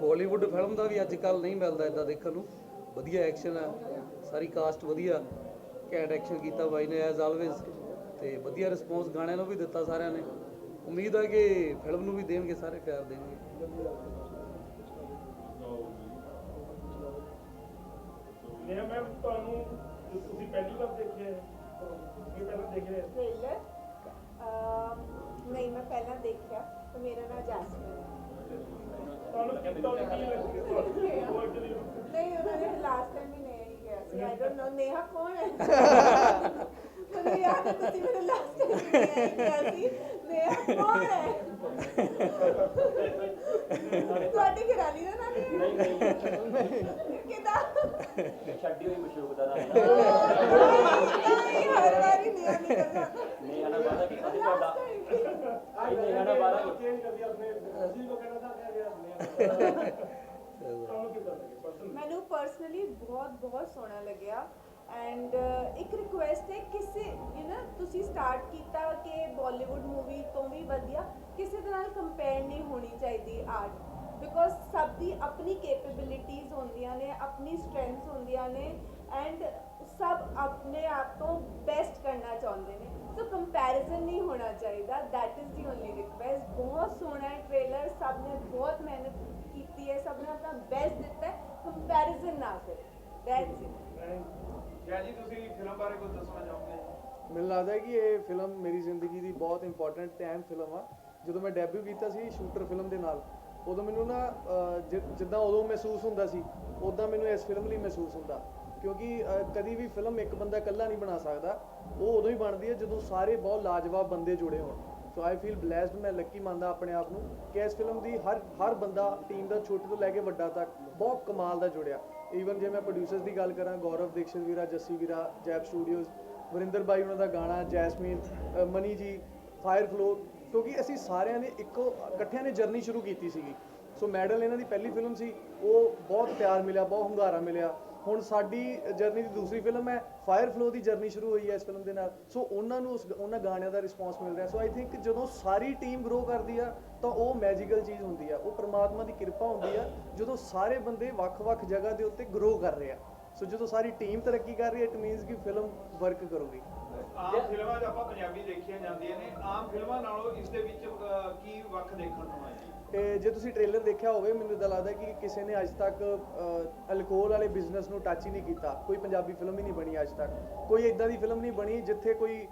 Bollywood film ਦਾ ਵੀ ਅੱਜ ਕੱਲ ਨਹੀਂ ਮਿਲਦਾ ਇਦਾਂ ਦੇਖਣ ਨੂੰ। ਵਧੀਆ ਐਕਸ਼ਨ ਆ ਸਾਰੀ ਕਾਸਟ ਵਧੀਆ। ਕੈਟ ਐਕਸ਼ਨ ਕੀਤਾ ਬਾਈ ਨੇ ਐਜ਼ ਆਲਵੇਜ਼ ਤੇ ਵਧੀਆ ਰਿਸਪੌਂਸ ਗਾਣਿਆਂ ਨੂੰ ਵੀ ਦਿੱਤਾ ਸਾਰਿਆਂ ਨੇ। ਉਮੀਦ ਹੈ ਕਿ ਫਿਲਮ ਨੂੰ ਵੀ ਦੇਣਗੇ ਸਾਰੇ ਪਿਆਰ ਦੇਣਗੇ। ਨੇ ਮੈਂ ਤੁਹਾਨੂੰ ਤੁਸੀਂ ਪਹਿਲੀ ਵਾਰ ਦੇਖਿਆ ਹੈ? ਇਹ ਪਹਿਲਾਂ ਦੇਖਿਆ ਹੈ? ਟ੍ਰੇਲਰ ਨਹੀਂ ਮੈਂ ਪਹਿਲਾਂ ਦੇਖਿਆ ਤੇ ਮੇਰਾ ਨਾਮ ਜੈਸਮੀਨ ਨਹੀਂ ਉਹਨਾਂ ਨੇ ਲਾਸਟ ਟਾਈਮ ਵੀ ਨਹੀਂ ਕਿਹਾ ਸੀ। ਆਈ ਡੋਨਟ ਨੋ ਨੇਹਾ ਕੌਣ ਹੈ? ਮੈਨੂੰ ਯਾਦ ਹੈ ਤੁਸੀਂ ਮੈਨੂੰ ਲਾਸਟ ਟਾਈਮ ਨਹੀਂ ਕਿਹਾ ਸੀ। ਨੇਹਾ ਕੌਣ ਹੈ? ਤੁਹਾਡੀ ਘਰਾਲੀ ਦਾ ਨਾਮ ਨਹੀਂ ਨਹੀਂ। ਕਿਦਾਂ? ਛੱਡੀ ਹੋਈ ਮਸ਼ੂਕ ਦਾ ਨਾਮ। ਨਹੀਂ ਹਰ ਵਾਰੀ ਨੇਹਾ ਨਿਕਲ ਜਾਂਦਾ ਨਹੀਂ ਆਣਾ ਵਾਦਾ ਕਿ ਤੁਹਾਡਾ? time. ਨਹੀਂ ਆਣਾ ਵਾਦਾ ਕਿ ਚੇਂਜ ਕਰ ਦਿਆ ਆਪਣੇ ਅਸੀਂ ਕੋ ਕਹਿਣਾ ਮੈਨੂੰ ਪਰਸਨਲੀ ਬਹੁਤ ਬਹੁਤ ਸੋਹਣਾ ਲੱਗਿਆ। ਐਂਡ ਇੱਕ ਰਿਕੁਐਸਟ ਹੈ, ਕਿਸੇ ਯੂ ਨਾ ਤੁਸੀਂ ਸਟਾਰਟ ਕੀਤਾ ਕਿ ਬਾਲੀਵੁੱਡ ਮੂਵੀ ਤੋਂ ਵੀ ਵਧੀਆ, ਕਿਸੇ ਦੇ ਨਾਲ ਕੰਪੇਅਰ ਨਹੀਂ ਹੋਣੀ ਚਾਹੀਦੀ ਆਰਟ ਬਿਕੋਜ਼ ਸਭ ਦੀ ਆਪਣੀ ਕੈਪੇਬਿਲਿਟੀਜ਼ ਹੁੰਦੀਆਂ ਨੇ, ਆਪਣੀ ਸਟਰੈਂਥਸ ਹੁੰਦੀਆਂ ਨੇ। ਐਂਡ ਸਭ ਆਪਣੇ ਆਪ ਤੋਂ ਬੈਸਟ ਕਰਨਾ ਚਾਹੁੰਦੇ ਨੇ ਸੋ ਕੰਪੈਰੀਜ਼ਨ ਨਹੀਂ ਹੋਣਾ ਚਾਹੀਦਾ that is the only request ਬਹੁਤ ਸੋਹਣਾ ਹੈ ਟ੍ਰੇਲਰ ਸਭ ਨੇ ਬਹੁਤ ਮਿਹਨਤ ਕੀਤੀ ਹੈ ਸਭ ਨੇ ਆਪਣਾ ਬੈਸਟ ਦਿੱਤਾ ਹੈ ਕੰਪੈਰੀਜ਼ਨ ਨਾ ਕਰੇ ਦੈਟਸ ਇਟ ਜੈ ਜੀ ਤੁਸੀਂ ਫਿਲਮ ਬਾਰੇ ਕੁਝ ਦੱਸਣਾ ਚਾਹੋਗੇ ਮੈਨੂੰ ਲੱਗਦਾ ਹੈ ਕਿ ਇਹ ਫਿਲਮ ਮੇਰੀ ਜ਼ਿੰਦਗੀ ਦੀ ਬਹੁਤ ਇੰਪੋਰਟੈਂਟ ਤੇ ਅਹਿਮ ਫਿਲਮ ਆ। ਜਦੋਂ ਮੈਂ ਡੈਬਿਊ ਕੀਤਾ ਸੀ ਸ਼ੂਟਰ ਫਿਲਮ ਦੇ ਨਾਲ ਉਦੋਂ ਮੈਨੂੰ ਨਾ ਜਿੱਦਾਂ ਉਦੋਂ ਮਹਿਸੂਸ ਹੁੰਦਾ ਸੀ ਉਦਾਂ ਮੈਨੂੰ ਇਸ ਫਿਲਮ ਲਈ ਮਹਿਸੂਸ ਹੁੰਦਾ। ਕਿਉਂਕਿ ਕਦੀ ਵੀ ਫਿਲਮ ਇੱਕ ਬੰਦਾ ਇਕੱਲਾ ਨਹੀਂ ਬਣਾ ਸਕਦਾ। ਉਹ ਉਦੋਂ ਹੀ ਬਣਦੀ ਹੈ ਜਦੋਂ ਸਾਰੇ ਬਹੁਤ ਲਾਜਵਾਬ ਬੰਦੇ ਜੁੜੇ ਹੋਣ। ਸੋ ਆਈ ਫੀਲ ਬlesed ਮੈਂ ਲੱਕੀ ਮੰਨਦਾ ਆਪਣੇ ਆਪ ਨੂੰ ਕਿ ਇਸ ਫਿਲਮ ਦੀ ਹਰ ਹਰ ਬੰਦਾ ਟੀਮ ਦਾ ਛੋਟੇ ਤੋਂ ਲੈ ਕੇ ਵੱਡਾ ਤੱਕ ਬਹੁਤ ਕਮਾਲ ਦਾ ਜੁੜਿਆ। ਈਵਨ ਜੇ ਮੈਂ ਪ੍ਰੋਡਿਊਸਰਸ ਦੀ ਗੱਲ ਕਰਾਂ, ਗੌਰਵ, ਦੀਕਸ਼ਿਤ ਵੀਰਾ, ਜੱਸੀ ਵੀਰਾ, ਜੈਪ ਸਟੂਡੀਓਜ਼ ਵਰਿੰਦਰ ਬਾਈ ਉਹਨਾਂ ਦਾ ਗਾਣਾ, Jasmine Mani ji fire flow ਕਿਉਂਕਿ ਅਸੀਂ ਸਾਰਿਆਂ ਨੇ ਇੱਕੋ, ਇਕੱਠਿਆਂ ਨੇ ਜਰਨੀ ਸ਼ੁਰੂ ਕੀਤੀ ਸੀਗੀ। ਸੋ ਮੈਡਲ ਇਹਨਾਂ ਦੀ ਪਹਿਲੀ ਫਿਲਮ ਸੀ, ਉਹ ਬਹੁਤ ਪਿਆਰ ਮਿਲਿਆ, ਬਹੁਤ ਹੁੰਗਾਰਾ ਮਿਲਿਆ। ਹੁਣ ਸਾਡੀ ਜਰਨੀ ਦੀ ਦੂਸਰੀ ਫਿਲਮ ਹੈ ਫਾਇਰ ਫਲੋ ਦੀ ਜਰਨੀ ਸ਼ੁਰੂ ਹੋਈ ਹੈ ਇਸ ਫਿਲਮ ਦੇ ਨਾਲ। ਸੋ ਉਹਨਾਂ ਨੂੰ ਉਸ ਉਹਨਾਂ ਗਾਣਿਆਂ ਦਾ ਰਿਸਪੌਂਸ ਮਿਲ ਰਿਹਾ। ਸੋ ਆਈ ਥਿੰਕ ਜਦੋਂ ਸਾਰੀ ਟੀਮ ਗਰੋ ਕਰਦੀ ਆ, ਤਾਂ ਉਹ ਮੈਜੀਕਲ ਚੀਜ਼ ਹੁੰਦੀ ਆ। ਉਹ ਪ੍ਰਮਾਤਮਾ ਦੀ ਕਿਰਪਾ ਹੁੰਦੀ ਆ, ਜਦੋਂ ਸਾਰੇ ਬੰਦੇ ਵੱਖ-ਵੱਖ ਜਗ੍ਹਾ ਦੇ ਉੱਤੇ ਗਰੋ ਕਰ ਰਹੇ ਆ। ਸੋ ਜਦੋਂ ਸਾਰੀ ਟੀਮ ਤਰੱਕੀ ਕਰ ਰਹੀ ਹੈ ਇਟ ਮੀਨਸ ਕਿ ਫਿਲਮ ਵਰਕ ਕਰੂਗੀ। ਆਮ ਫਿਲਮਾਂ 'ਚ ਆਪਾਂ ਪੰਜਾਬੀ ਦੇਖੀਆਂ ਜਾਂਦੀਆਂ ਨੇ ਆਮ ਫਿਲਮਾਂ ਨਾਲੋਂ ਇਸ ਦੇ ਵਿੱਚ ਕੀ ਵੱਖ ਦੇਖਣ ਨੂੰ ਆਇਆ? ਜੀ ਤੇ ਜੇ ਤੁਸੀਂ ਟ੍ਰੇਲਰ ਦੇਖਿਆ ਹੋਵੇ ਮੈਨੂੰ ਤਾਂ ਲੱਗਦਾ ਕਿ ਕਿਸੇ ਨੇ ਅੱਜ ਤੱਕ ਅਲਕੋਹਲ ਵਾਲੇ ਬਿਜ਼ਨਸ ਨੂੰ ਟੱਚ ਹੀ ਨਹੀਂ ਕੀਤਾ। ਕੋਈ ਪੰਜਾਬੀ ਫਿਲਮ ਹੀ ਨਹੀਂ ਬਣੀ ਅੱਜ ਤੱਕ। ਕੋਈ ਇਦਾਂ ਦੀ ਫਿਲਮ ਨਹੀਂ ਬਣੀ ਜਿੱਥੇ ਕੋਈ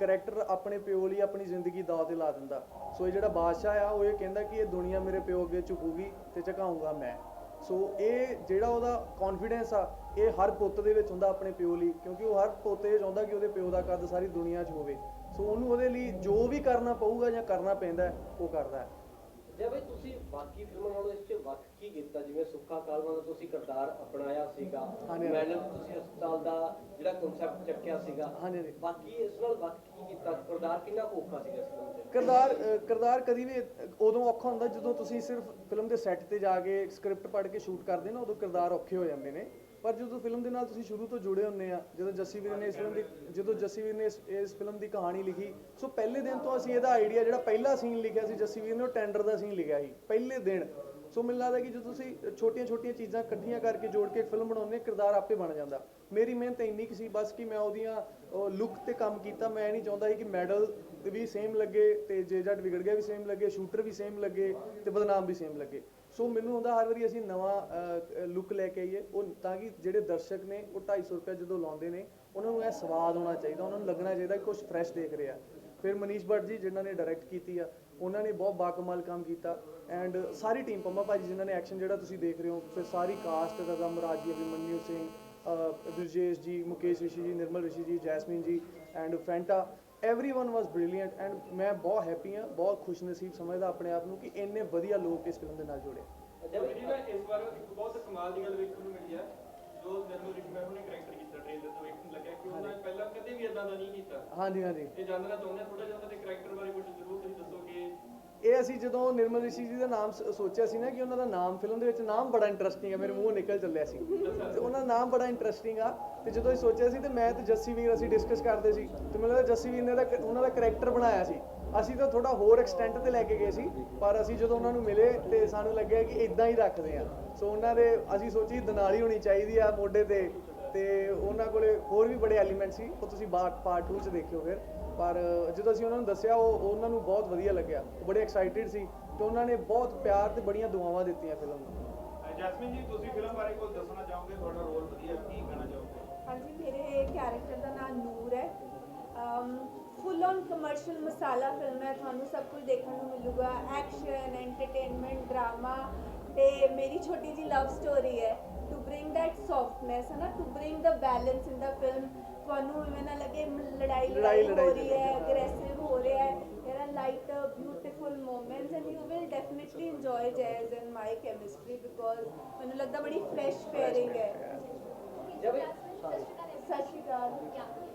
ਕੈਰੈਕਟਰ ਆਪਣੇ ਪਿਓ ਲਈ ਆਪਣੀ ਜ਼ਿੰਦਗੀ ਦਾਅ ਤੇ ਲਾ ਦਿੰਦਾ। ਸੋ ਇਹ ਜਿਹੜਾ ਬਾਦਸ਼ਾਹ ਆ ਉਹ ਇਹ ਕਹਿੰਦਾ ਕਿ ਇਹ ਦੁਨੀਆ ਮੇਰੇ ਪਿਓ ਅੱਗੇ ਝੁਕੂਗੀ ਤੇ ਝੁਕਾਊਂਗਾ ਮੈਂ। ਸੋ ਇਹ ਜਿਹੜਾ ਉਹਦਾ ਕੌਨਫੀਡੈਂਸ ਆ ਇਹ ਹਰ ਪੁੱਤ ਦੇ ਵਿੱਚ ਹੁੰਦਾ ਆਪਣੇ ਪਿਓ ਲਈ ਕਿਉਂਕਿ ਉਹ ਹਰ ਪੁੱਤ ਇਹ ਚਾਹੁੰਦਾ ਕਿ ਉਹਦੇ ਪਿਓ ਦਾ ਕੱਦ ਸਾਰੀ ਦੁਨੀਆ 'ਚ ਹੋਵੇ। ਸੋ ਉਹਨੂੰ ਉਹਦੇ ਲਈ ਜੋ ਵੀ ਕਰਨਾ ਪਊਗਾ ਜਾਂ ਕਰਨਾ ਪੈਂਦਾ ਉਹ ਕਰਦਾ ਹੈ। ਜੇ ਬਈ ਤੁਸੀਂ ਬਾਕੀ ਫਿਲਮਾਂ ਨਾਲੋਂ ਇਸ 'ਚ ਵੱਖ ਕੀ ਕੀਤਾ? ਜਿਵੇਂ ਸੁੱਖਾ ਕਾਲਵਾ ਦਾ ਤੁਸੀਂ ਕਿਰਦਾਰ ਅਪਣਾਇਆ ਸੀਗਾ ਹਾਂਜੀ। ਮੈਡਮ ਤੁਸੀਂ ਹਸਪਤਾਲ ਦਾ ਜਿਹੜਾ ਕਨਸੈਪਟ ਚੱਕਿਆ ਸੀਗਾ ਹਾਂਜੀ ਹਾਂਜੀ। ਬਾਕੀ ਇਸ ਨਾਲ ਵੱਖ ਕੀ ਕੀਤਾ? ਕਿਰਦਾਰ ਕਿੰਨਾ ਕੁ ਔਖਾ ਸੀਗਾ ਇਸ ਫਿਲਮ 'ਚ? ਕਿਰਦਾਰ ਅ, ਕਿਰਦਾਰ ਕਦੀ ਵੀ ਉਦੋਂ ਔਖਾ ਹੁੰਦਾ ਜਦੋਂ ਤੁਸੀਂ ਸਿਰਫ ਫਿਲਮ ਦੇ ਸੈੱਟ ਤੇ ਜਾ ਕੇ ਸਕ੍ਰਿਪਟ ਪੜ੍ਹ ਕੇ ਸ਼ੂਟ ਕਰਦੇ ਨਾ ਉਦੋਂ ਕਿਰਦਾਰ ਔਖੇ ਹੋ ਜਾਂਦੇ ਨੇ। ਪਰ ਜਦੋਂ ਫਿਲਮ ਦੇ ਨਾਲ ਤੁਸੀਂ ਸ਼ੁਰੂ ਤੋਂ ਜੁੜੇ ਹੁੰਦੇ ਆ, ਜਦੋਂ ਜੱਸੀ ਵੀਰ ਨੇ ਇਸ ਫਿਲਮ ਦੀ ਜਦੋਂ ਜੱਸੀ ਵੀਰ ਨੇ ਇਸ ਇਸ ਫਿਲਮ ਦੀ ਕਹਾਣੀ ਲਿਖੀ, ਸੋ ਪਹਿਲੇ ਦਿਨ ਤੋਂ ਅਸੀਂ ਇਹਦਾ ਆਈਡੀਆ ਜਿਹੜਾ ਪਹਿਲਾ ਸੀਨ ਲਿਖਿਆ ਸੀ ਜੱਸੀ ਵੀਰ ਨੇ, ਉਹ ਟੈਂਡਰ ਦਾ ਸੀਨ ਲਿਖਿਆ ਸੀ, ਪਹਿਲੇ ਦਿਨ। ਸੋ ਮੈਨੂੰ ਲੱਗਦਾ ਕਿ ਜਦੋਂ ਤੁਸੀਂ ਛੋਟੀਆਂ ਛੋਟੀਆਂ ਚੀਜ਼ਾਂ ਇਕੱਠੀਆਂ ਕਰਕੇ ਜੋੜ ਕੇ ਇੱਕ ਫਿਲਮ ਬਣਾਉਂਦੇ ਆ ਕਿਰਦਾਰ ਆਪੇ ਬਣ ਜਾਂਦਾ। ਮੇਰੀ ਮਿਹਨਤ ਇੰਨੀ ਕੁ ਸੀ ਬਸ ਕਿ ਮੈਂ ਉਹਦੀਆਂ ਲੁੱਕ ਤੇ ਕੰਮ ਕੀਤਾ। ਮੈਂ ਇਹ ਨਹੀਂ ਚਾਹੁੰਦਾ ਸੀ ਕਿ ਮੈਡਲ ਵੀ ਸੇਮ ਲੱਗੇ ਤੇ ਜੇ ਜੱਟ ਵਿਗੜ ਗਿਆ ਵੀ ਸੇਮ ਲੱਗੇ ਸ਼ੂਟਰ ਵੀ ਸੇਮ ਲੱਗੇ ਤੇ ਬਦਨਾਮ ਵੀ ਸੇਮ ਲੱਗੇ। ਸੋ ਮੈਨੂੰ ਹੁੰਦਾ ਹਰ ਵਾਰੀ ਅਸੀਂ ਨਵਾਂ ਲੁੱਕ ਲੈ ਕੇ ਆਈਏ। ਉਹ ਤਾਂ ਕਿ ਜਿਹੜੇ ਦਰਸ਼ਕ ਨੇ ਉਹ 250 ਰੁਪਏ ਜਦੋਂ ਲਾਉਂਦੇ ਨੇ ਉਹਨਾਂ ਨੂੰ ਇਹ ਸਵਾਦ ਹੋਣਾ ਚਾਹੀਦਾ ਉਹਨਾਂ ਨੂੰ ਲੱਗਣਾ ਚਾਹੀਦਾ ਕਿ ਕੁਝ ਫਰੈਸ਼ ਦੇਖ ਰਿਹਾ ਫਿਰ ਮਨੀਸ਼ ਭੱਟ ਜੀ ਜਿਨ੍ਹਾਂ ਨੇ ਡਾਇਰੈਕਟ ਕੀਤੀ ਆ ਉਹਨਾਂ ਨੇ ਬਹੁਤ ਬਾਕਮਾਲ ਕੰਮ ਕੀਤਾ। ਐਂਡ ਸਾਰੀ ਟੀਮ ਪੰਮਾ ਭਾਜੀ ਜਿਨ੍ਹਾਂ ਨੇ ਐਕਸ਼ਨ ਜਿਹੜਾ ਤੁਸੀਂ ਦੇਖ ਰਹੇ ਹੋ ਫਿਰ ਸਾਰੀ ਕਾਸਟ ਰਜ਼ਾ ਮੁਰਾਦ ਜੀ ਅਭਿਮਨਿਊ ਸਿੰਘ ਅਹ, ਵਿਜੇਸ਼ ਜੀ ਮੁਕੇਸ਼ ਰਿਸ਼ੀ ਜੀ ਨਿਰਮਲ ਰਿਸ਼ੀ ji Jasmine ji and Fanta everyone was brilliant and ਮੈਂ ਬਹੁਤ ਹੈਪੀ ਹਾਂ ਬਹੁਤ ਖੁਸ਼ਨਸੀਬ ਸਮਝਦਾ ਆਪਣੇ ਆਪ ਨੂੰ ਕਿ ਇੰਨੇ ਵਧੀਆ ਲੋਕ ਇਸ ਫਿਲਮ ਦੇ ਨਾਲ ਜੁੜੇ ਜੇ ਬਈ ਜੀ ਨਾ ਇਸ ਵਾਰ ਇੱਕ ਬਹੁਤ ਕਮਾਲ ਦੀ ਗੱਲ ਵੇਖਣ ਨੂੰ ਮਿਲੀ ਹੈ ਜੋ ਨਰਮਲ ਰਿਸ਼ਮਾ ਨੇ ਕਰੈਕਟਰ ਕੀਤਾ ਟ੍ਰੇਲਰ ਤੋਂ ਵੇਖਣ ਲੱਗਿਆ ਕਿ ਉਹਨਾਂ ਨੇ ਪਹਿਲਾਂ ਕਦੇ ਵੀ ਇਦਾਂ ਦਾ ਨਹੀਂ ਕੀਤਾ ਹਾਂਜੀ ਹਾਂਜੀ ਇਹ ਜਾਣਨਾ ਚਾਹੁੰਦੇ ਥੋੜਾ ਜਿਹਾ ਉਹਨਾਂ ਦੇ ਕਰੈਕਟਰ ਬਾਰੇ ਕੁਝ ਜ਼ਰੂਰ ਤੁਸੀਂ ਦੱਸੋ ਕਿ ਇਹ ਅਸੀਂ ਜਦੋਂ ਨਿਰਮਲ ਰਿਸ਼ੀ ਜੀ ਦਾ ਨਾਮ ਸ- ਸੋਚਿਆ ਸੀ ਨਾ ਕਿ ਉਹਨਾਂ ਦਾ ਨਾਮ ਫਿਲਮ ਦੇ ਵਿੱਚ ਨਾਮ ਬੜਾ ਇੰਟਰਸਟਿੰਗ ਹੈ ਮੇਰੇ ਮੂੰਹੋਂ ਨਿਕਲ ਚੱਲਿਆ ਸੀ। ਤੇ ਉਹਨਾਂ ਦਾ ਨਾਮ ਬੜਾ ਇੰਟਰਸਟਿੰਗ ਆ, ਤੇ ਜਦੋਂ ਅਸੀਂ ਸੋਚਿਆ ਸੀ ਤੇ ਮੈਂ ਤੇ ਜੱਸੀ ਵੀਰ ਅਸੀਂ ਡਿਸਕਸ ਕਰਦੇ ਸੀ, ਤੇ ਮੈਨੂੰ ਲੱਗਦਾ ਜੱਸੀ ਵੀਰ ਨੇ ਦਾ ਉਹਨਾਂ ਦਾ ਕੈਰੈਕਟਰ ਬਣਾਇਆ ਸੀ। ਅਸੀਂ ਤਾਂ ਥੋੜਾ ਹੋਰ ਐਕਸਟੈਂਟ ਤੇ ਲੈ ਕੇ ਗਏ ਸੀ, ਪਰ ਅਸੀਂ ਜਦੋਂ ਉਹਨਾਂ ਨੂੰ ਮਿਲੇ ਤੇ ਸਾਨੂੰ ਲੱਗਿਆ ਕਿ ਇਦਾਂ ਹੀ ਰੱਖਦੇ ਆ। ਸੋ ਉਹਨਾਂ ਦੇ ਅਸੀਂ ਸੋਚੀ ਦਨਾਲੀ ਹੋਣੀ ਚਾਹੀਦੀ ਆ ਮੋਢੇ ਤੇ ਤੇ ਉਹਨਾਂ ਕੋਲੇ ਹੋਰ ਵੀ ਬੜੇ ਐਲੀਮੈਂਟ ਸੀ, ਉਹ ਤੁਸੀਂ ਪਾਰਟ 2 ਚ ਦੇਖਿਓ ਫਿਰ। ਪਰ ਜਦੋਂ ਅਸੀਂ ਉਹਨਾਂ ਨੂੰ ਦੱਸਿਆ ਉਹ ਉਹਨਾਂ ਨੂੰ ਬਹੁਤ ਵਧੀਆ ਲੱਗਿਆ। ਉਹ ਬੜੇ ਐਕਸਾਈਟਿਡ ਸੀ ਤੇ ਉਹਨਾਂ ਨੇ ਬਹੁਤ ਪਿਆਰ ਤੇ ਬੜੀਆਂ ਦੁਆਵਾਂ ਦਿੱਤੀਆਂ ਫਿਲਮ ਨੂੰ। ਜੈਸਮੀਨ ਜੀ ਤੁਸੀਂ ਫਿਲਮ ਬਾਰੇ ਕੁਝ ਦੱਸਣਾ ਚਾਹੋਗੇ? ਤੁਹਾਡਾ ਰੋਲ ਵਧੀਆ ਕੀ ਕਹਿਣਾ ਚਾਹੋਗੇ? ਹਾਂਜੀ ਮੇਰੇ ਕੈਰੈਕਟਰ ਦਾ ਨਾਮ ਨੂਰ ਹੈ। Full on commercial masala film ਹੈ। ਤੁਹਾਨੂੰ ਸਭ ਕੁਝ ਦੇਖਣ ਨੂੰ ਮਿਲੂਗਾ। ਐਕਸ਼ਨ ਐਂਟਰਟੇਨਮੈਂਟ ਡਰਾਮਾ ਤੇ ਮੇਰੀ ਛੋਟੀ ਜੀ ਲਵ ਸਟੋਰੀ ਹੈ। ਟੂ ਬ੍ਰਿੰਗ ਦੈਟ ਸੌਫਟਨੈਸ ਹੈ ਨਾ? To bring the balance in the film ਤੁਹਾਨੂੰ ਇਵੇਂ ਨਾ ਲੱਗੇ ਲੜਾਈ ਲੜਾਈ- ਹੋ ਰਹੀ ਹੈ। ਅਗਰੈਸਿਵ ਹੋ। ਰਿਹਾ ਹੈ। there are light beautiful moments and you will definitely enjoy jazz and my chemistry because ਮੈਨੂੰ ਲੱਗਦਾ ਬੜੀ ਫਰੈਸ਼ ਪੇਅਰਿੰਗ ਹੈ। ਜਬ ਸਤਿ ਸ਼੍ਰੀ ਅਕਾਲ।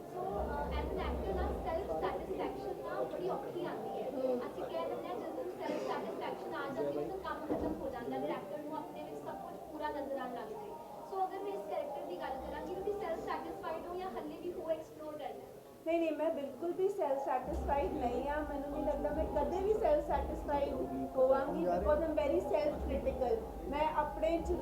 ਸੋ ਐਜ਼ ਐਨ ਐਕਟਰ ਨਾ ਸੈਲਫ ਸੈਟੀਸਫੈਕਸ਼ਨ ਨਾ ਬੜੀ ਔਖੀ ਆਉਂਦੀ ਹੈ। ਅਸੀਂ ਕਹਿ ਦਿੰਦੇ ਹਾਂ ਜਦੋਂ ਸੈਲਫ ਸੈਟੀਸਫੈਕਸ਼ਨ ਆ ਜਾਂਦੀ ਹੈ ਤਾਂ ਕੰਮ ਖਤਮ ਹੋ ਜਾਂਦਾ ਹੈ। ਐਕਟਰ ਨੂੰ ਆਪਣੇ ਵਿੱਚ ਸਭ ਕੁਝ ਪੂਰਾ ਨਜ਼ਰ ਆਉਣ ਲੱਗ ਜਾਏ ਸੋ ਅਗਰ ਮੈਂ ਇਸ ਕੈਰੈਕਟਰ ਦੀ ਗੱਲ ਕਰਾਂ ਕਿ ਤੁਸੀਂ ਸੈਲਫ ਸੈਟੀਸਫਾਈਡ ਹੋ ਜਾਂ ਹੱਲੇ ਵੀ ਹੋ ਐਕਸਪਲੋਰ ਕਰਨਾ ਹੈ। ਨਹੀਂ ਨਹੀਂ, ਮੈਂ ਬਿਲਕੁਲ ਵੀ ਸੈਲਫ ਸੈਟੀਸਫਾਈਡ ਨਹੀਂ ਆ ਮੈਨੂੰ ਨਹੀਂ ਲੱਗਦਾ ਮੈਂ ਕਦੇ ਵੀ ਸੈਲਫ ਸੈਟੀਸਫਾਈਡ ਹੋਵਾਂਗੀ because I'm very self critical ਮੈਂ ਆਪਣੇ ਚ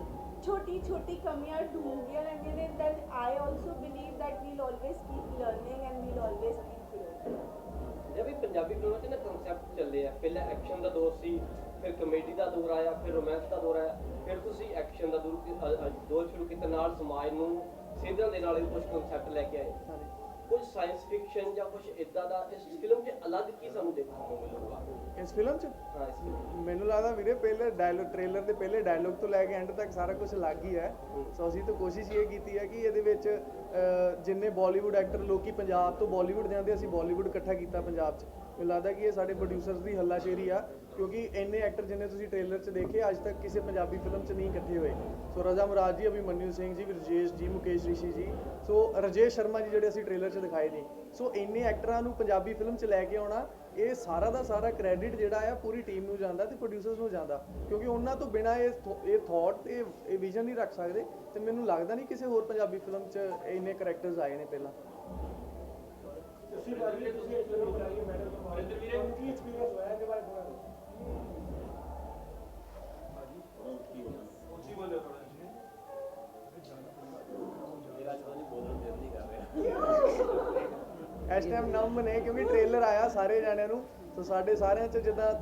ਛੋਟੀ ਛੋਟੀ ਕਮੀਆਂ ਢੂੰਢੀਆਂ ਰਹਿੰਦੀਆਂ ਨੇ। Then I also believe that we'll always keep learning and we'll always keep growing ਜਦ ਵੀ ਪੰਜਾਬੀ ਫਿਲਮਾਂ 'ਚ ਨਾ ਕਨਸੈਪਟ ਚੱਲੇ ਆ। ਪਹਿਲਾਂ ਐਕਸ਼ਨ ਦਾ ਦੌਰ ਸੀ, ਫਿਰ ਕਮੇਡੀ ਦਾ ਦੌਰ ਆਇਆ, ਫਿਰ ਰੋਮਾਂਸ ਦਾ ਦੌਰ ਆਇਆ, ਫਿਰ ਤੁਸੀਂ ਐਕਸ਼ਨ ਦਾ ਦੌਰ ਦੌਰ ਸ਼ੁਰੂ ਕੀਤਾ, ਨਾਲ ਸਮਾਜ ਨੂੰ ਸੇਧਾਂ ਦੇ ਨਾਲ ਵੀ ਕੁਝ ਕਨਸੈਪਟ ਲੈ ਕੇ ਆਏ। ਕੁਝ ਸਾਇੰਸ ਫਿਕਸ਼ਨ ਜਾਂ ਕੁਝ ਇਦਾਂ ਦਾ ਇਸ ਫਿਲਮ 'ਚ ਅਲੱਗ ਕੀ ਸਾਨੂੰ ਦੇਖਣ ਨੂੰ ਮਿਲੂਗਾ? ਇਸ ਫਿਲਮ 'ਚ? ਹਾਂ ਇਸ film 'ਚ। ਮੈਨੂੰ ਲੱਗਦਾ ਵੀਰੇ ਪਹਿਲੇ ਡਾਇਲੋਗ ਟ੍ਰੇਲਰ ਦੇ ਪਹਿਲੇ ਡਾਇਲੋਗ ਤੋਂ ਲੈ ਕੇ ਐਂਡ ਤੱਕ ਸਾਰਾ ਕੁਝ ਲੱਗ ਹੀ ਹੈ। ਸੋ ਅਸੀਂ ਤਾਂ ਕੋਸ਼ਿਸ਼ ਇਹ ਕੀਤੀ ਹੈ ਕਿ ਇਹਦੇ ਵਿੱਚ ਅਹ, ਜਿੰਨੇ ਬਾਲੀਵੁੱਡ ਐਕਟਰ ਲੋਕੀ ਪੰਜਾਬ ਤੋਂ ਬਾਲੀਵੁੱਡ ਜਾਂਦੇ ਅਸੀਂ ਬਾਲੀਵੁੱਡ ਇਕੱਠਾ ਕੀਤਾ ਪੰਜਾਬ 'ਚ। ਮੈਨੂੰ ਲੱਗਦਾ ਕਿ ਇਹ ਸਾਡੇ ਪ੍ਰੋਡਿਊਸਰਸ ਦੀ ਹੱਲਾਸ਼ੇਰੀ ਆ। ਕਿਉਂਕਿ ਇੰਨੇ ਐਕਟਰ ਜਿੰਨੇ ਤੁਸੀਂ ਟ੍ਰੇਲਰ 'ਚ ਦੇਖੇ, ਅੱਜ ਤੱਕ ਕਿਸੇ ਪੰਜਾਬੀ ਫਿਲਮ 'ਚ ਨਹੀਂ ਇਕੱਠੇ ਹੋਏ। ਸੋ ਰਜ਼ਾ ਮਰਾਜ ਜੀ ਅਭਿਮਨਿਊ ਸਿੰਘ ਜੀ ਰਜੇਸ਼ ਜੀ ਮੁਕੇਸ਼ ਰਿਸ਼ੀ ਜੀ। ਸੋ ਰਜੇਸ਼ ਸ਼ਰਮਾ ਜੀ ਜਿਹੜੇ ਅਸੀਂ ਟ੍ਰੇਲਰ 'ਚ ਦਿਖਾਏ ਨੇ। ਸੋ ਇੰਨੇ ਐਕਟਰਾਂ ਨੂੰ ਪੰਜਾਬੀ ਫਿਲਮ 'ਚ ਲੈ ਕੇ ਆਉਣਾ, ਇਹ ਸਾਰਾ ਦਾ ਸਾਰਾ ਕ੍ਰੈਡਿਟ ਜਿਹੜਾ ਆ, ਪੂਰੀ ਟੀਮ ਨੂੰ ਜਾਂਦਾ ਤੇ ਪ੍ਰੋਡਿਊਸਰਸ ਨੂੰ ਜਾਂਦਾ। ਕਿਉਂਕਿ ਉਹਨਾਂ ਤੋਂ ਬਿਨਾ ਇਹ ਥੋ- ਇਹ ਥਾਟ ਇਹ ਇਹ ਵਿਜ਼ਨ ਨਹੀਂ ਰੱਖ ਸਕਦੇ ਤੇ ਮੈਨੂੰ ਲੱਗਦਾ ਨਹੀਂ ਕਿਸੇ ਹੋਰ ਪੰਜਾਬੀ ਫਿਲਮ 'ਚ ਇੰਨੇ ਕੈਰੈਕਟਰਸ ਆਏ ਨੇ ਪਹਿਲਾਂ। ਉੱਚੀ ਟਾਈਮ ਨੰਬ ਨੇ, ਕਿਉਂਕਿ ਟ੍ਰੇਲਰ ਆਇਆ ਸਾਰੇ ਜਾਣਿਆਂ ਨੂੰ। ਸੋ ਸਾਡੇ ਸਾਰਿਆਂ 'ਚ ਜਿੱਦਾਂ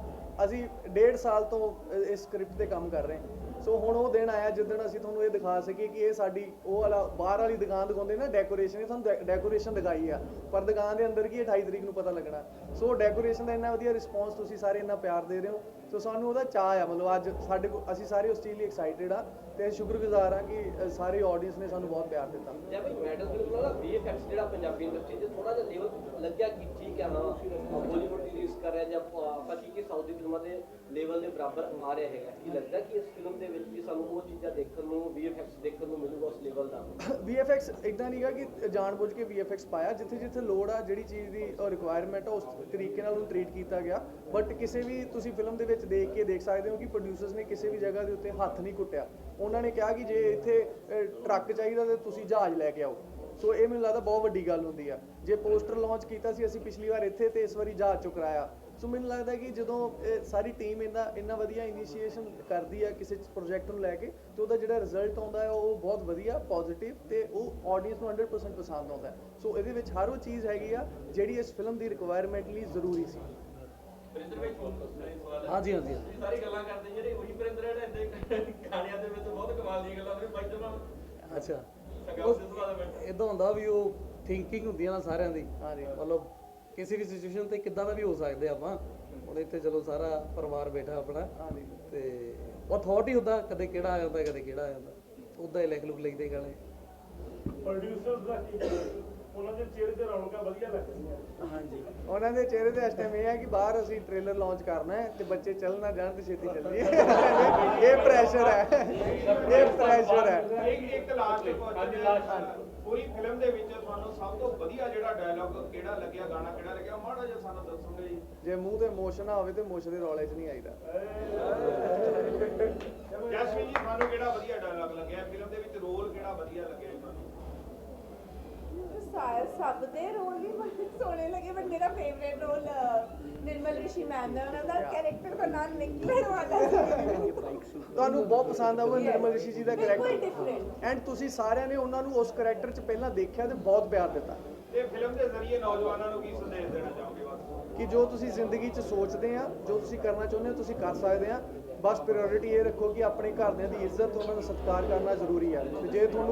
ਅਸੀਂ ਡੇਢ ਸਾਲ ਤੋਂ ਇਸ ਸਕ੍ਰਿਪਟ ਤੇ ਕੰਮ ਕਰ ਰਹੇ ਹਾਂ। ਸੋ ਹੁਣ ਉਹ ਦਿਨ ਆਇਆ ਜਿੱਦਣ ਅਸੀਂ ਤੁਹਾਨੂੰ ਇਹ ਦਿਖਾ ਸਕੀਏ ਕਿ ਇਹ ਸਾਡੀ, ਉਹ ਵਾਲਾ ਬਾਹਰ ਵਾਲੀ ਦੁਕਾਨ ਦਿਖਾਉਂਦੇ ਨਾ ਡੈਕੋਰੇਸ਼ਨ ਇਹ ਤੁਹਾਨੂੰ ਡੈਕੋਰੇਸ਼ਨ ਦਿਖਾਈ ਆ। ਪਰ ਦੁਕਾਨ ਦੇ ਅੰਦਰ ਕੀ ਹੈ 28 ਤਰੀਕ ਨੂੰ ਪਤਾ ਲੱਗਣਾ। ਸੋ ਡੈਕੋਰੇਸ਼ਨ ਦਾ ਇੰਨਾ ਵਧੀਆ ਰਿਸਪੌਂਸ ਤੁਸੀਂ ਸਾਰੇ ਇੰਨਾ ਪਿਆਰ ਦੇ ਰਹੇ ਹੋ। ਸੋ ਸਾਨੂੰ ਉਹਦਾ ਚਾਹ ਆ, ਮਤਲਬ ਅੱਜ ਸਾਡੇ ਕੋਲ ਅਸੀਂ ਸਾਰੇ ਉਸ ਚੀਜ਼ ਲਈ ਐਕਸਾਈਟਿਡ ਆ। ਤੇ ਸ਼ੁਕਰਗੁਜ਼ਾਰ ਆ ਕਿ ਸਾਰੀ ਆਡੀਅנס ਨੇ ਸਾਨੂੰ ਬਹੁਤ ਪਿਆਰ ਦਿੱਤਾ। ਜਾਂ ਮੈਡਲ ਫਿਲਮ ਨਾਲ ਵੀਐਫਐਕਸ ਜਿਹੜਾ ਪੰਜਾਬੀ ਇੰਡਸਟਰੀ 'ਚ ਥੋੜਾ ਜਿਹਾ ਲੈਵਲ ਲੱਗਿਆ ਕਿ ਠੀਕ ਹੈ ਹਾਂ ਬਾਲੀਵੁੱਡ ਦੀ ਰੀਸ ਕਰ ਰਿਹਾ ਜਾਂ ਆਪਾਂ ਕੀ ਸਾਊਥ ਦੀ ਫਿਲਮਾਂ ਦੇ ਲੈਵਲ ਦੇ ਬਰਾਬਰ ਆ ਰਿਹਾ ਹੈਗਾ। ਕੀ ਲੱਗਦਾ ਕਿ ਇਸ ਫਿਲਮ ਦੇ ਵਿੱਚ ਵੀ ਸਾਨੂੰ ਉਹ ਚੀਜ਼ਾਂ ਦੇਖਣ ਨੂੰ ਵੀਐਫਐਕਸ ਦੇਖਣ ਨੂੰ ਮਿਲੂਗਾ ਉਸ ਲੈਵਲ ਦਾ? VFX ਇਦਾਂ ਨਹੀਂਗਾ ਕਿ ਜਾਣਬੁੱਝ ਕੇ VFX ਪਾਇਆ। ਜਿੱਥੇ ਜਿੱਥੇ ਲੋੜ ਆ ਜਿਹੜੀ ਚੀਜ਼ ਦੀ ਰਿਕੁਆਇਰਮੈਂਟ ਆ ਉਸ ਤਰੀਕੇ ਨਾਲ ਉਹਨੂੰ ਟ੍ਰੀਟ ਕੀਤਾ ਗਿਆ। ਬਟ ਕਿਸੇ ਵੀ ਤੁਸੀਂ ਫਿਲਮ ਦੇ ਵਿੱਚ ਦੇਖ ਕੇ ਦੇਖ ਸਕਦੇ ਹੋ ਕਿ ਪ੍ਰੋਡਿਊਸਰਸ ਨੇ ਕਿਸੇ ਵੀ ਜਗ੍ਹਾ ਦੇ ਉੱਤੇ ਹੱਥ ਨਹੀਂ ਕੁੱਟਿਆ। ਉਹਨਾਂ ਨੇ ਕਿਹਾ ਕਿ ਜੇ ਇੱਥੇ ਅਹ, ਟਰੱਕ ਚਾਹੀਦਾ ਤੇ ਤੁਸੀਂ ਜਹਾਜ਼ ਲੈ ਕੇ ਆਓ। ਸੋ ਇਹ ਮੈਨੂੰ ਲੱਗਦਾ ਬਹੁਤ ਵੱਡੀ ਗੱਲ ਹੁੰਦੀ ਆ। ਜੇ ਪੋਸਟਰ ਲਾਂਚ ਕੀਤਾ ਸੀ ਅਸੀਂ ਪਿਛਲੀ ਵਾਰ ਇੱਥੇ ਤੇ ਇਸ ਵਾਰੀ ਜਹਾਜ਼ ਚੋਂ ਕਰਾਇਆ। ਸੋ ਮੈਨੂੰ ਲੱਗਦਾ ਕਿ ਜਦੋਂ ਇਹ ਸਾਰੀ ਟੀਮ ਇੰਨਾ ਇੰਨਾ ਵਧੀਆ ਇਨੀਸ਼ੀਏਸ਼ਨ ਕਰਦੀ ਆ ਕਿਸੇ ਪ੍ਰੋਜੈਕਟ ਨੂੰ ਲੈ ਕੇ ਤੇ ਉਹਦਾ ਜਿਹੜਾ ਰਿਜ਼ਲਟ ਆਉਂਦਾ ਹੈ ਉਹ ਬਹੁਤ ਵਧੀਆ ਪੋਜ਼ਿਟਿਵ ਤੇ ਉਹ ਆਡੀਅנס ਨੂੰ 100% ਪਸੰਦ ਆਉਂਦਾ ਹੈ। ਸੋ ਇਹਦੇ ਵਿੱਚ ਹਰ ਉਹ ਚੀਜ਼ ਹੈਗੀ ਆ ਜਿਹੜੀ ਇਸ ਫਿਲਮ ਦੀ ਰਿਕੁਆਇਰਮੈਂਟ ਲਈ ਜ਼ਰੂਰੀ ਸੀ। ਹਾਂਜੀ ਹਾਂਜੀ ਸਾਰੀ ਗੱਲਾਂ ਕਰਦੇ ਜਿਹੜੇ ਉਹੀ ਵਰਿੰਦਰ ਹੈ ਜਿਹੜੇ ਗਾਣਿਆਂ ਦੇ ਵਿੱਚ ਬਹੁਤ ਕਮਾਲ ਦੀਆਂ ਗੱਲਾਂ ਨੇ ਬਾਈ ਜਮਾ ਅੱਛਾ। ਦਾ ਬੈਠਾ ਇਦਾਂ ਹੁੰਦਾ ਵੀ ਉਹ ਥਿੰਕਿੰਗ ਹੁੰਦੀ ਆ ਨਾ ਸਾਰਿਆਂ ਦੀ। ਹਾਂਜੀ। ਮਤਲਬ ਕਿਸੇ ਵੀ ਸਿਚੁਏਸ਼ਨ ਤੇ ਕਿੱਦਾਂ ਦਾ ਵੀ ਹੋ ਸਕਦੇ ਆਪਾਂ। ਹੁਣ ਇੱਥੇ ਚਲੋ ਸਾਰਾ ਪਰਿਵਾਰ ਬੈਠਾ ਆਪਣਾ। ਹਾਂਜੀ ਤੇ ਉਹ ਥਾਟ ਹੀ ਹੁੰਦਾ ਕਦੇ ਕਿਹੜਾ ਆ ਜਾਂਦਾ ਕਦੇ ਕਿਹੜਾ ਆ ਜਾਂਦਾ। ਉਦਾਂ ਹੀ ਲਿਖ ਲੁਕ ਲਈਦੇ ਗਾਣੇ। ਪ੍ਰੋਡਿਊਸਰਸ ਦਾ ਕੀ ਉਹਨਾਂ ਦੇ ਚਿਹਰੇ ਤੇ ਰੌਣਕਾਂ ਵਧੀਆ ਲੱਗਦੀਆਂ। ਹਾਂਜੀ। ਉਹਨਾਂ ਦੇ ਚਿਹਰੇ ਤੇ ਇਸ ਟਾਈਮ ਇਹ ਹੈ ਕਿ ਬਾਹਰ ਅਸੀਂ ਟ੍ਰੇਲਰ ਲਾਂਚ ਕਰਨਾ ਹੈ ਤੇ ਬੱਚੇ ਚੱਲ ਨਾ ਜਾਣ ਤੇ ਛੇਤੀ ਚੱਲੀਏ ਇਹ ਪ੍ਰੈਸ਼ਰ ਹੈ। ਇਹ ਪ੍ਰੈਸ਼ਰ ਹੈ। ਇੱਕ ਇੱਕ ਲਾਸਟ ਕੁਐਸਚਨ ਪੂਰੀ ਫਿਲਮ ਦੇ ਵਿੱਚ ਤੁਹਾਨੂੰ ਸਭ ਤੋਂ ਵਧੀਆ ਜਿਹੜਾ ਡਾਇਲੌਗ ਕਿਹੜਾ ਲੱਗਿਆ ਗਾਣਾ ਕਿਹੜਾ ਲੱਗਿਆ ਮਾੜਾ ਜਿਹਾ ਸਾਨੂੰ ਦੱਸੋਗੇ ਜੀ। ਜੇ ਮੂੰਹ ਤੇ ਇਮੋਸ਼ਨ ਨਾ ਹੋਵੇ ਤੇ ਇਮੋਸ਼ਨ ਦੇ ਰੌਲੇ 'ਚ ਨਹੀਂ ਆਈਦਾ। ਜੈਸਮੀਨ ਜੀ ਤੁਹਾਨੂੰ ਕਿਹੜਾ ਵਧੀਆ ਡਾਇਲੌਗ ਲੱਗਿਆ? ਫਿਲਮ ਦੇ ਵਿੱਚ ਰੋਲ ਕਿਹੜਾ ਵਧੀਆ ਲੱਗਿਆ? ਸਾ- ਸਭ ਦੇ ਰੋਲ ਹੀ ਬੜੇ ਸੋਹਣੇ ਲੱਗੇ ਬਟ ਮੇਰਾ favourite role Nirmal Rishi ma'am ਦਾ ਉਹਨਾਂ ਦਾ ਕੈਰੈਕਟਰ ਦਾ ਨਾਮ ਨਿਕਲਣ ਵਾਲਾ ਸੀ। ਤੁਹਾਨੂੰ ਬਹੁਤ ਪਸੰਦ ਆਊਗਾ. ਨਿਰਮਲ ਰਿਸ਼ੀ ਜੀ ਦਾ ਬਿਲਕੁਲ ਕੈਰੈਕਟਰ। ਐਂਡ ਤੁਸੀਂ ਸਾਰਿਆਂ ਨੇ ਉਹਨਾਂ ਨੂੰ ਉਸ ਕੈਰੈਕਟਰ 'ਚ ਪਹਿਲਾਂ ਦੇਖਿਆ ਤੇ ਬਹੁਤ ਪਿਆਰ ਦਿੱਤਾ। ਇਹ ਫਿਲਮ ਦੇ ਜ਼ਰੀਏ ਨੌਜਵਾਨਾਂ ਨੂੰ ਕੀ ਸੰਦੇਸ਼ ਦੇਣਾ ਚਾਹੋਗੇ ਬਸ? ਕਿ ਜੋ ਤੁਸੀਂ ਜ਼ਿੰਦਗੀ 'ਚ ਸੋਚਦੇ ਆ ਜੋ ਤੁਸੀਂ ਕਰਨਾ ਚਾਹੁੰਦੇ ਹੋ ਤੁਸੀਂ ਕਰ ਸਕਦੇ ਆ। ਬਸ ਪ੍ਰਾਇੋਰਟੀ ਇਹ ਰੱਖੋ ਕਿ ਆਪਣੇ ਘਰਦਿਆਂ ਦੀ ਇੱਜ਼ਤ ਉਹਨਾਂ ਦਾ ਸਤਿਕਾਰ ਕਰਨਾ ਜ਼ਰੂਰੀ ਹੈ ਤੇ ਜੇ ਤੁਹਾਨੂੰ